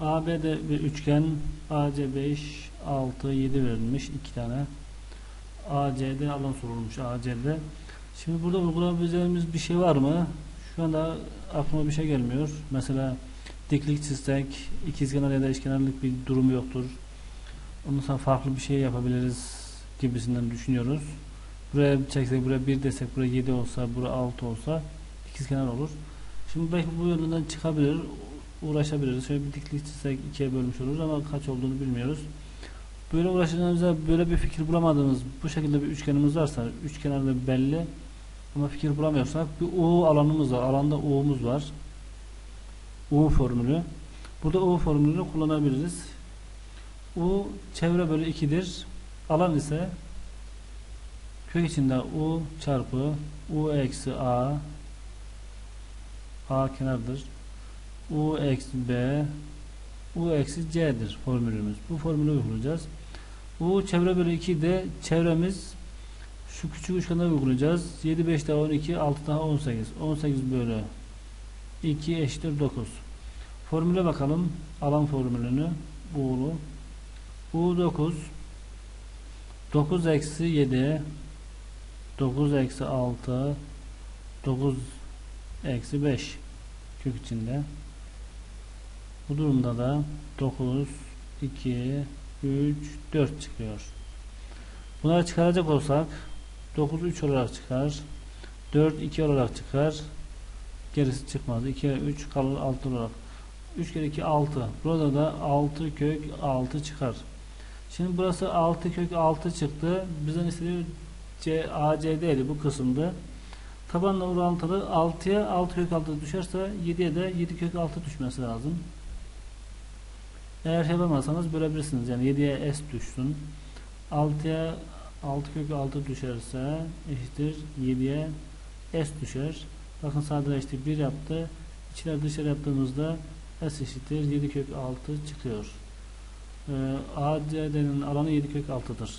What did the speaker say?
ABC'de bir üçgen AC 5 6 7 verilmiş iki tane. AC'de alan sorulmuş AC'de şimdi burada uygulayabileceğimiz bir şey var mı? Şu anda aklıma bir şey gelmiyor. Mesela diklik çizsek ikizkenar ya da eşkenarlık bir durumu yoktur. Ondan sonra farklı bir şey yapabiliriz gibisinden düşünüyoruz. Buraya çeksek buraya 1 desek buraya 7 olsa buraya 6 olsa ikizkenar olur. Şimdi belki bu yönden çıkabilir uğraşabiliriz. Şöyle bir diklik çizsek ikiye bölmüş oluruz ama kaç olduğunu bilmiyoruz. Böyle uğraşacağımızda böyle bir fikir bulamadığımız bu şekilde bir üçgenimiz varsa üç kenarda belli ama fikir bulamıyorsak bir U alanımız var. Alanda U'muz var. U formülü. Burada U formülünü kullanabiliriz. U çevre bölü 2'dir. Alan ise kök içinde U çarpı U eksi A A kenardır. U eksi B U eksi C'dir formülümüz. Bu formülü uygulayacağız. U çevre bölü 2 de çevremiz şu küçük üçgende uygulayacağız. 7 5 daha 12 6 daha 18. 18 bölü 2 eşittir 9. Formüle bakalım. Alan formülünü U'lu. U 9 9 eksi 7 9 eksi 6 9 eksi 5 kök içinde bu durumda da 9, 2, 3, 4 çıkıyor. Bunları çıkaracak olsak 9 3 olarak çıkar. 4 2 olarak çıkar. Gerisi çıkmaz. 2 3 kalır 6 olarak. 3 kere 2 6. Burada da 6 kök 6 çıkar. Şimdi burası 6 kök 6 çıktı. Bizden istediği C, ACD'ydi bu kısımda. Tabanla orantılı 6'ya 6 kök 6 düşerse 7'ye de 7 kök 6 düşmesi lazım. Eğer yapamazsanız bölebilirsiniz. Yani 7'ye s düşsün. 6'ya 6 kök 6 düşerse eşittir 7'ye s düşer. Bakın sadeleşti 1 yaptı. İçler dışarı yaptığımızda s eşittir 7 kök 6 çıkıyor. Ee, ACD'nin alanı 7 kök 6'dır.